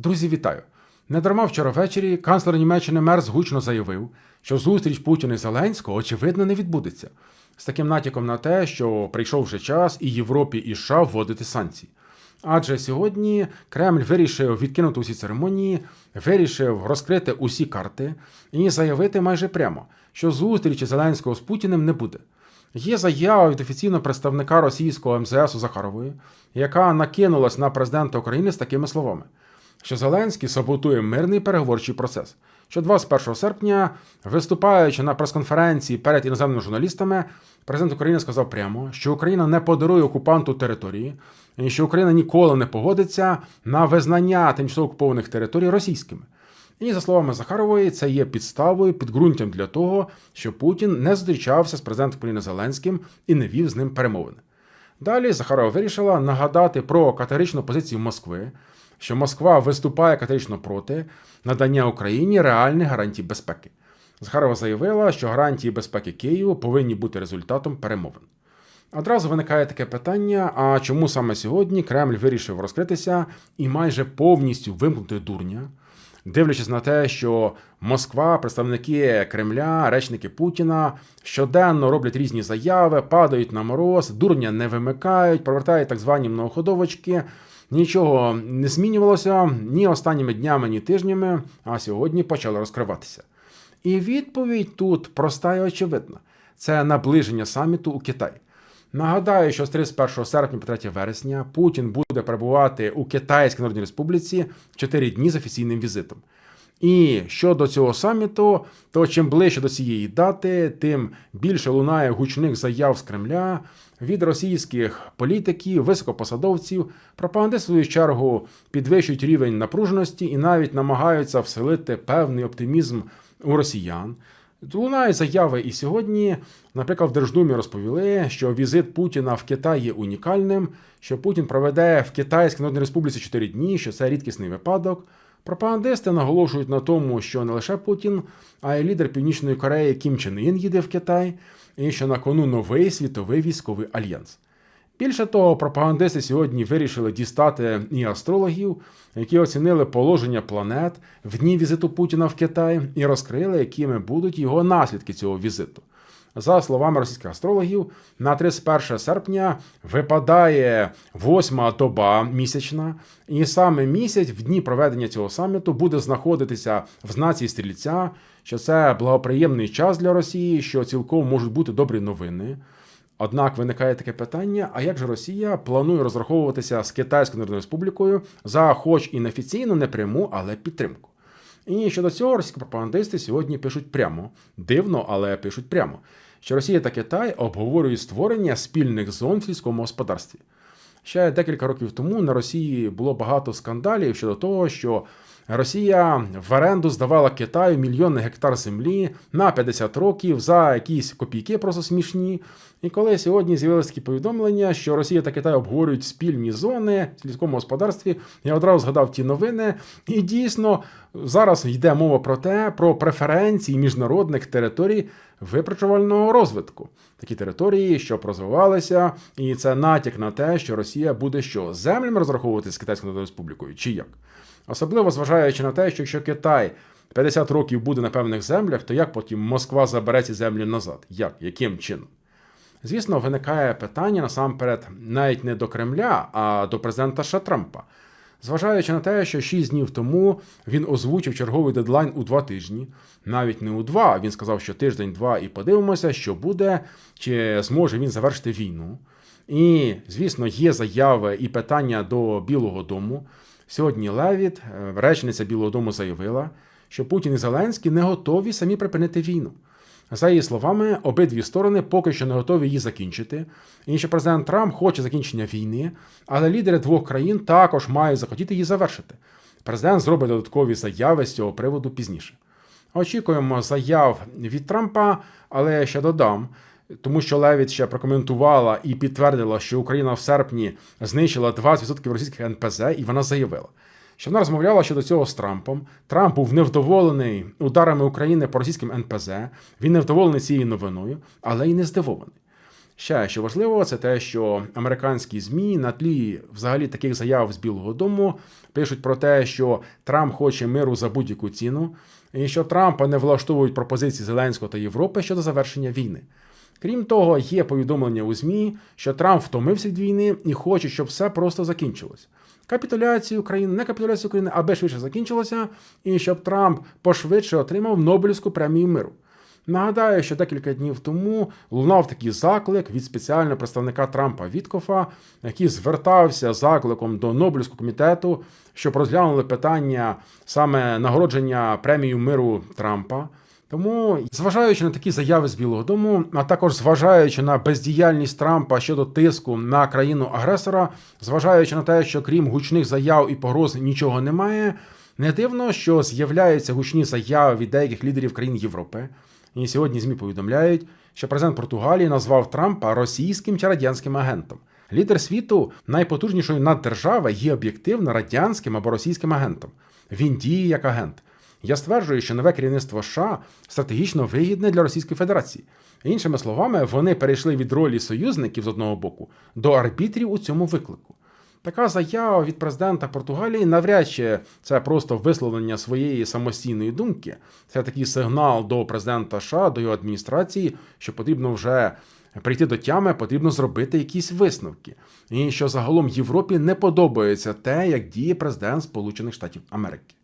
Друзі, вітаю! Недарма вчора ввечері канцлер Німеччини Мерц гучно заявив, що зустріч Путіна і Зеленського, очевидно, не відбудеться. З таким натяком на те, що прийшов вже час і Європі і США вводити санкції. Адже сьогодні Кремль вирішив відкинути усі церемонії, вирішив розкрити усі карти і заявити майже прямо, що зустрічі Зеленського з Путіним не буде. Є заява від офіційного представника російського МЗС Захарової, яка накинулась на президента України з такими словами, що Зеленський саботує мирний переговорчий процес. Що 21 серпня, виступаючи на прес-конференції перед іноземними журналістами, президент України сказав прямо, що Україна не подарує окупанту території, і що Україна ніколи не погодиться на визнання тимчасово окупованих територій російськими. І за словами Захарової, це є підставою, підґрунтям для того, що Путін не зустрічався з президентом України Зеленським і не вів з ним перемовини. Далі Захарова вирішила нагадати про категоричну позицію Москви, що Москва виступає категорично проти надання Україні реальних гарантій безпеки. Захарова заявила, що гарантії безпеки Києву повинні бути результатом перемовин. Одразу виникає таке питання: а чому саме сьогодні Кремль вирішив розкритися і майже повністю вимкнути дурня? Дивлячись на те, що Москва, представники Кремля, речники Путіна щоденно роблять різні заяви, падають на мороз, дурня не вимикають, провертають так звані многоходовочки. Нічого не змінювалося ні останніми днями, ні тижнями, а сьогодні почало розкриватися. І відповідь тут проста і очевидна: це наближення саміту у Китаї. Нагадаю, що з 31 серпня по 3 вересня Путін буде перебувати у Китайській Народній Республіці 4 дні з офіційним візитом. І щодо цього саміту, то чим ближче до цієї дати, тим більше лунає гучних заяв з Кремля від російських політиків, високопосадовців. Пропагандисти, в свою чергу, підвищують рівень напруженості і навіть намагаються вселити певний оптимізм у росіян. Лунають заяви і сьогодні, наприклад, в Держдумі розповіли, що візит Путіна в Китай є унікальним, що Путін проведе в Китайській Народній Республіці 4 дні, що це рідкісний випадок. Пропагандисти наголошують на тому, що не лише Путін, а й лідер Північної Кореї Кім Чен Ін їде в Китай, і що на кону новий світовий військовий альянс. Більше того, пропагандисти сьогодні вирішили дістати і астрологів, які оцінили положення планет в дні візиту Путіна в Китай і розкрили, якими будуть його наслідки цього візиту. За словами російських астрологів, на 31 серпня випадає восьма доба місячна, і саме місяць в дні проведення цього саміту буде знаходитися в знаці стрільця, що це благоприємний час для Росії, що цілком можуть бути добрі новини. Однак виникає таке питання: а як же Росія планує розраховуватися з Китайською Народною Республікою за, хоч і неофіційну, не пряму, але підтримку? І щодо цього російські пропагандисти сьогодні пишуть прямо, дивно, але пишуть прямо, що Росія та Китай обговорюють створення спільних зон в сільському господарстві. Ще декілька років тому на Росії було багато скандалів щодо того, що Росія в оренду здавала Китаю мільйони гектар землі на 50 років за якісь копійки, просто смішні. І коли сьогодні з'явилися такі повідомлення, що Росія та Китай обговорюють спільні зони в сільському господарстві, я одразу згадав ті новини. І дійсно зараз йде мова про те, про преференції міжнародних територій випрацювального розвитку. Такі території, що розвивалися, і це натяк на те, що Росія буде що землями розраховувати з Китайською Республікою, чи як? Особливо зважаючи на те, що якщо Китай 50 років буде на певних землях, то як потім Москва забере ці землі назад? Як? Яким чином? Звісно, виникає питання насамперед навіть не до Кремля, а до президента США Трампа. Зважаючи на те, що 6 днів тому він озвучив черговий дедлайн у два тижні, навіть не у два, він сказав, що тиждень-два, і подивимося, що буде, чи зможе він завершити війну. І, звісно, є заяви і питання до Білого Дому. Сьогодні Левіт, речниця Білого Дому, заявила, що Путін і Зеленський не готові самі припинити війну. За її словами, обидві сторони поки що не готові її закінчити. І що президент Трамп хоче закінчення війни, але лідери двох країн також мають захотіти її завершити. Президент зробить додаткові заяви з цього приводу пізніше. Очікуємо заяв від Трампа, але ще додам. Тому що Левіт ще прокоментувала і підтвердила, що Україна в серпні знищила 20% російських НПЗ, і вона заявила, що вона розмовляла щодо цього з Трампом. Трамп був невдоволений ударами України по російським НПЗ. Він невдоволений цією новиною, але й не здивований. Ще що важливо, це те, що американські змі на тлі взагалі таких заяв з Білого Дому пишуть про те, що Трамп хоче миру за будь-яку ціну, і що Трампа не влаштовують пропозиції Зеленського та Європи щодо завершення війни. Крім того, є повідомлення у ЗМІ, що Трамп втомився від війни і хоче, щоб все просто закінчилось. Капітуляцію України, не капітуляцію України, аби швидше закінчилося, і щоб Трамп пошвидше отримав Нобелівську премію миру. Нагадаю, що декілька днів тому лунав такий заклик від спеціального представника Трампа Віткофа, який звертався закликом до Нобелівського комітету, щоб розглянули питання саме нагородження премією миру Трампа. Тому, зважаючи на такі заяви з Білого Дому, а також зважаючи на бездіяльність Трампа щодо тиску на країну агресора, зважаючи на те, що крім гучних заяв і погроз нічого немає, не дивно, що з'являються гучні заяви від деяких лідерів країн Європи. І сьогодні ЗМІ повідомляють, що президент Португалії назвав Трампа російським чи радянським агентом. Лідер світу найпотужнішої наддержави є об'єктивно радянським або російським агентом. Він діє як агент. Я стверджую, що нове керівництво США стратегічно вигідне для Російської Федерації. Іншими словами, вони перейшли від ролі союзників з одного боку до арбітрів у цьому виклику. Така заява від президента Португалії навряд чи це просто висловлення своєї самостійної думки. Це такий сигнал до президента США, до його адміністрації, що потрібно вже прийти до тями, потрібно зробити якісь висновки. І що загалом Європі не подобається те, як діє президент Сполучених Штатів Америки.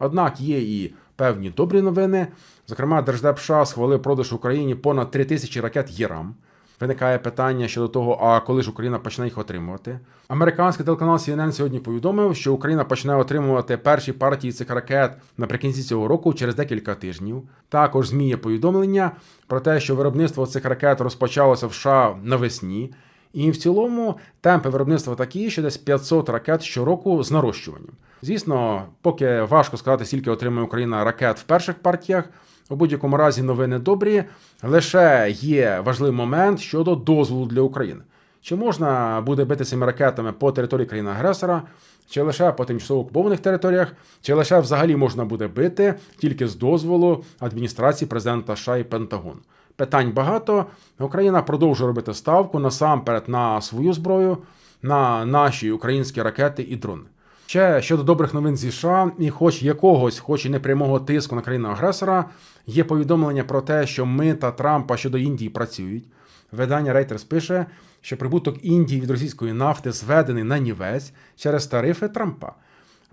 Однак є і певні добрі новини. Зокрема, Держдеп США схвалив продаж Україні понад 3 тисячі ракет ЄРАМ. Виникає питання щодо того, а коли ж Україна почне їх отримувати. Американський телеканал CNN сьогодні повідомив, що Україна почне отримувати перші партії цих ракет наприкінці цього року через декілька тижнів. Також ЗМІ є повідомлення про те, що виробництво цих ракет розпочалося в США навесні. І в цілому темпи виробництва такі, що десь 500 ракет щороку з нарощуванням. Звісно, поки важко сказати, скільки отримує Україна ракет в перших партіях. У будь-якому разі новини добрі. Лише є важливий момент щодо дозволу для України. Чи можна буде бити цими ракетами по території країни-агресора, чи лише по тимчасово окупованих територіях, чи лише взагалі можна буде бити тільки з дозволу адміністрації президента США і Пентагону. Питань багато. Україна продовжує робити ставку насамперед на свою зброю, на наші українські ракети і дрони. Ще щодо добрих новин зі США, і хоч якогось, хоч і непрямого тиску на країну агресора, є повідомлення про те, що ми та Трампа щодо Індії працюють. Видання Reuters пише, що прибуток Індії від російської нафти зведений на нівець через тарифи Трампа.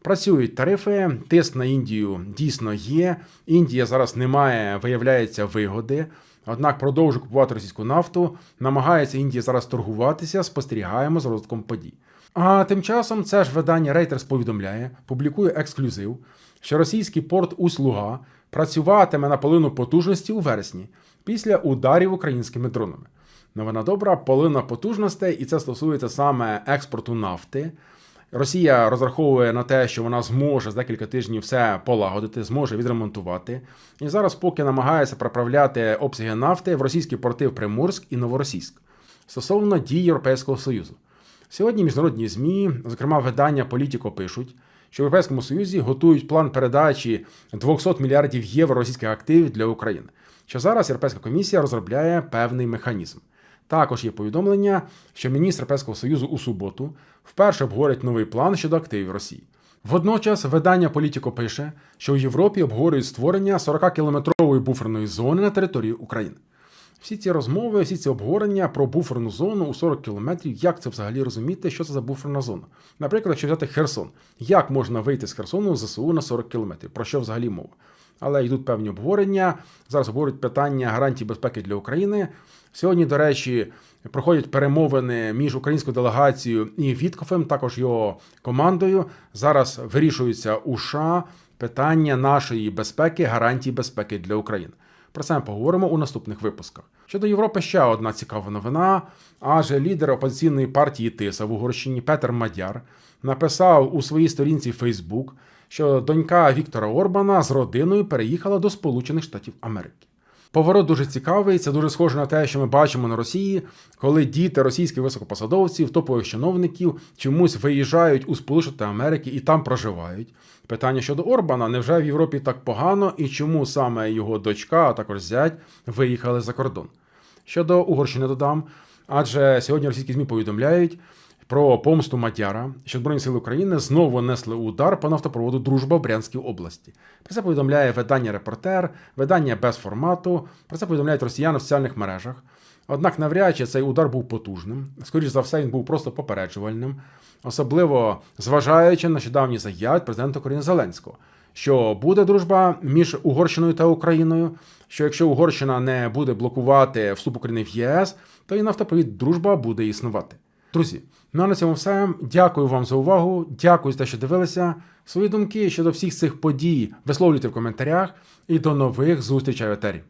Працюють тарифи, тиск на Індію дійсно є. Індія зараз не має, виявляється, вигоди. Однак продовжує купувати російську нафту. Намагається Індія зараз торгуватися, спостерігаємо за розвитком подій. А тим часом це ж видання Reuters повідомляє, публікує ексклюзив, що російський порт Услуга працюватиме на половину потужності у вересні після ударів українськими дронами. Новина добра, половина потужностей, і це стосується саме експорту нафти. Росія розраховує на те, що вона зможе за декілька тижнів все полагодити, зможе відремонтувати. І зараз, поки намагається проправляти обсяги нафти в російські порти в Приморськ і Новоросійськ стосовно дій Європейського Союзу. Сьогодні міжнародні ЗМІ, зокрема видання Політіко, пишуть, що в Європейському Союзі готують план передачі 200 мільярдів євро російських активів для України. Що зараз Європейська комісія розробляє певний механізм. Також є повідомлення, що міністр Європейського Союзу у суботу вперше обговорить новий план щодо активів Росії. Водночас видання Політіко пише, що в Європі обговорюють створення 40-кілометрової буферної зони на території України. Всі ці розмови, всі ці обговорення про буферну зону у 40 кілометрів, як це взагалі розуміти, що це за буферна зона? Наприклад, якщо взяти Херсон, як можна вийти з Херсону з ЗСУ на 40 кілометрів? Про що взагалі мова? Але йдуть певні обговорення. Зараз обговорюють питання гарантій безпеки для України. Сьогодні, до речі, проходять перемовини між українською делегацією і Віткофем, також його командою. Зараз вирішуються у США питання нашої безпеки, гарантій безпеки для України. Про це ми поговоримо у наступних випусках. Щодо Європи, ще одна цікава новина. Адже лідер опозиційної партії Тиса в Угорщині Петер Мадяр написав у своїй сторінці Facebook, що донька Віктора Орбана з родиною переїхала до Сполучених Штатів Америки. Поворот дуже цікавий, це дуже схоже на те, що ми бачимо на Росії, коли діти російських високопосадовців, топових чиновників чомусь виїжджають у Сполучені Америки і там проживають. Питання щодо Орбана: невже в Європі так погано і чому саме його дочка, а також зять, виїхали за кордон? Щодо Угорщини додам, Адже сьогодні російські ЗМІ повідомляють про помсту Мадяра, що Збройні сили України знову несли удар по нафтопроводу Дружба в Брянській області. Про це повідомляє видання Репортер, видання без формату. Про це повідомляють росіяни в соціальних мережах. Однак навряд чи цей удар був потужним. Скоріше за все, він був просто попереджувальним, особливо зважаючи на нещодавні заяви президента України Зеленського, що буде дружба між Угорщиною та Україною. Що якщо Угорщина не буде блокувати вступ України в ЄС, то і нафтопровід дружба буде існувати. Друзі, ну а на цьому все. Дякую вам за увагу. Дякую за те, що дивилися. Свої думки щодо всіх цих подій висловлюйте в коментарях. І до нових зустрічей в етері.